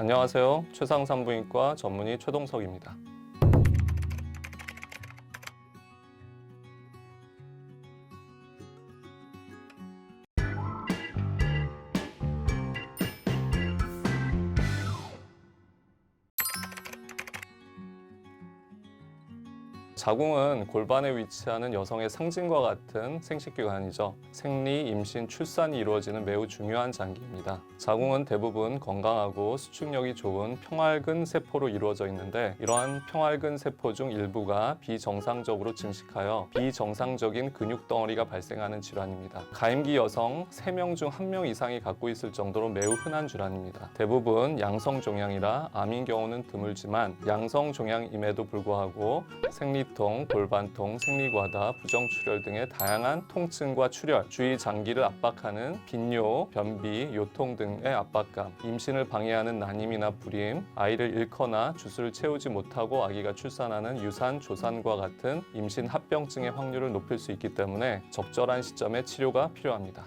안녕하세요. 최상산부인과 전문의 최동석입니다. 자궁은 골반에 위치하는 여성의 상징과 같은 생식기관이죠. 생리, 임신, 출산이 이루어지는 매우 중요한 장기입니다. 자궁은 대부분 건강하고 수축력이 좋은 평활근 세포로 이루어져 있는데 이러한 평활근 세포 중 일부가 비정상적으로 증식하여 비정상적인 근육 덩어리가 발생하는 질환입니다. 가임기 여성 3명 중 1명 이상이 갖고 있을 정도로 매우 흔한 질환입니다. 대부분 양성 종양이라 암인 경우는 드물지만 양성 종양임에도 불구하고 생리 통, 골반통, 생리과다, 부정출혈 등의 다양한 통증과 출혈, 주위 장기를 압박하는 빈뇨, 변비, 요통 등의 압박감, 임신을 방해하는 난임이나 불임, 아이를 잃거나 주수를 채우지 못하고 아기가 출산하는 유산, 조산과 같은 임신 합병증의 확률을 높일 수 있기 때문에 적절한 시점에 치료가 필요합니다.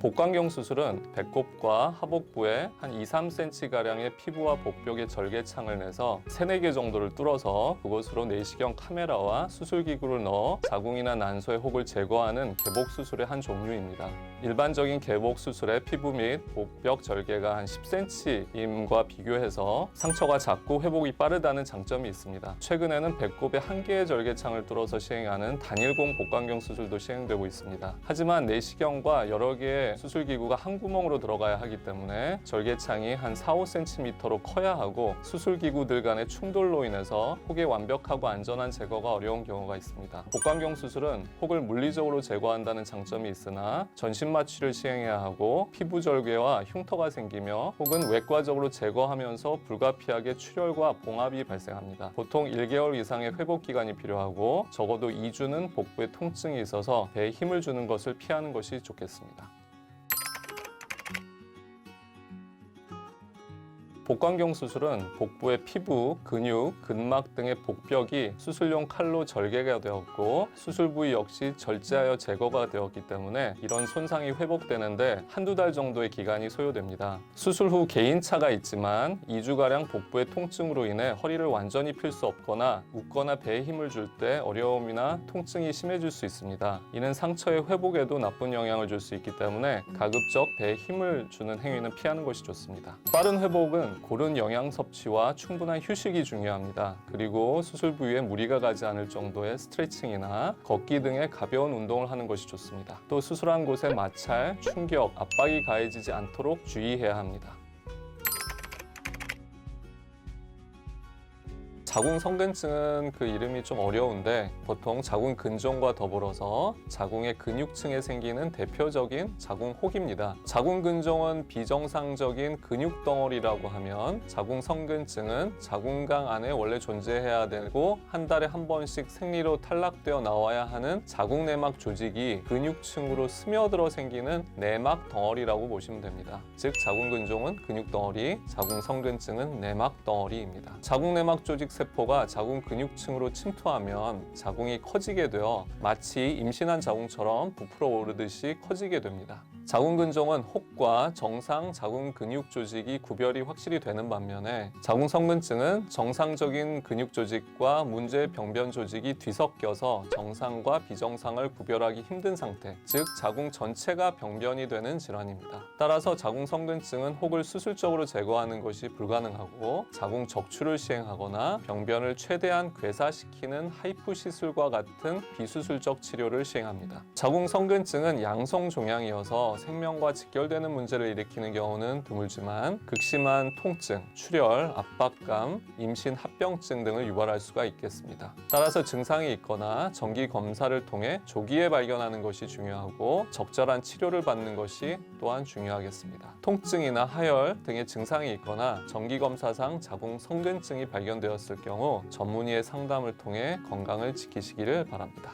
복강경 수술은 배꼽과 하복부에 한 2, 3cm 가량의 피부와 복벽의 절개창을 내서 3, 4개 정도를 뚫어서 그곳으로 내시경 카메라와 수술 기구를 넣어 자궁이나 난소의 혹을 제거하는 개복 수술의 한 종류입니다. 일반적인 개복 수술의 피부 및 복벽 절개가 한 10cm임과 비교해서 상처가 작고 회복이 빠르다는 장점이 있습니다. 최근에는 배꼽에 한 개의 절개창을 뚫어서 시행하는 단일공 복강경 수술도 시행되고 있습니다. 하지만 내시경과 여러 개의 수술 기구가 한 구멍으로 들어가야 하기 때문에 절개창이 한 4, 5cm로 커야 하고 수술 기구들 간의 충돌로 인해서 혹의 완벽하고 안전한 제거가 어려운 경우가 있습니다. 복강경 수술은 혹을 물리적으로 제거한다는 장점이 있으나 전신 마취를 시행해야 하고 피부 절개와 흉터가 생기며 혹은 외과적으로 제거하면서 불가피하게 출혈과 봉합이 발생합니다. 보통 1개월 이상의 회복 기간이 필요하고 적어도 2주는 복부에 통증이 있어서 배에 힘을 주는 것을 피하는 것이 좋겠습니다. 복강경 수술은 복부의 피부, 근육, 근막 등의 복벽이 수술용 칼로 절개가 되었고 수술 부위 역시 절제하여 제거가 되었기 때문에 이런 손상이 회복되는데 한두 달 정도의 기간이 소요됩니다. 수술 후 개인차가 있지만 2주가량 복부의 통증으로 인해 허리를 완전히 필 수 없거나 웃거나 배에 힘을 줄 때 어려움이나 통증이 심해질 수 있습니다. 이는 상처의 회복에도 나쁜 영향을 줄 수 있기 때문에 가급적 배에 힘을 주는 행위는 피하는 것이 좋습니다. 빠른 회복은 고른 영양 섭취와 충분한 휴식이 중요합니다. 그리고 수술 부위에 무리가 가지 않을 정도의 스트레칭이나 걷기 등의 가벼운 운동을 하는 것이 좋습니다. 또 수술한 곳에 마찰, 충격, 압박이 가해지지 않도록 주의해야 합니다. 자궁 성근증은 그 이름이 좀 어려운데 보통 자궁 근종과 더불어서 자궁의 근육층에 생기는 대표적인 자궁 혹입니다. 자궁 근종은 비정상적인 근육 덩어리라고 하면 자궁 성근증은 자궁강 안에 원래 존재해야 되고 한 달에 한 번씩 생리로 탈락되어 나와야 하는 자궁 내막 조직이 근육층으로 스며들어 생기는 내막 덩어리라고 보시면 됩니다. 즉 자궁 근종은 근육 덩어리, 자궁 성근증은 내막 덩어리입니다. 자궁 내막 조직 세포가 자궁 근육층으로 침투하면 자궁이 커지게 되어 마치 임신한 자궁처럼 부풀어 오르듯이 커지게 됩니다. 자궁 근종은 혹과 정상 자궁 근육 조직이 구별이 확실히 되는 반면에 자궁 성근증은 정상적인 근육 조직과 문제 병변 조직이 뒤섞여서 정상과 비정상을 구별하기 힘든 상태, 즉 자궁 전체가 병변이 되는 질환입니다. 따라서 자궁 성근증은 혹을 수술적으로 제거하는 것이 불가능하고 자궁 적출을 시행하거나 병변을 최대한 괴사시키는 하이프 시술과 같은 비수술적 치료를 시행합니다. 자궁 성근증은 양성 종양이어서 생명과 직결되는 문제를 일으키는 경우는 드물지만 극심한 통증, 출혈, 압박감, 임신 합병증 등을 유발할 수가 있겠습니다. 따라서 증상이 있거나 정기 검사를 통해 조기에 발견하는 것이 중요하고 적절한 치료를 받는 것이 또한 중요하겠습니다. 통증이나 하열 등의 증상이 있거나 정기 검사상 자궁 성근증이 발견되었을 경우 전문의의 상담을 통해 건강을 지키시기를 바랍니다.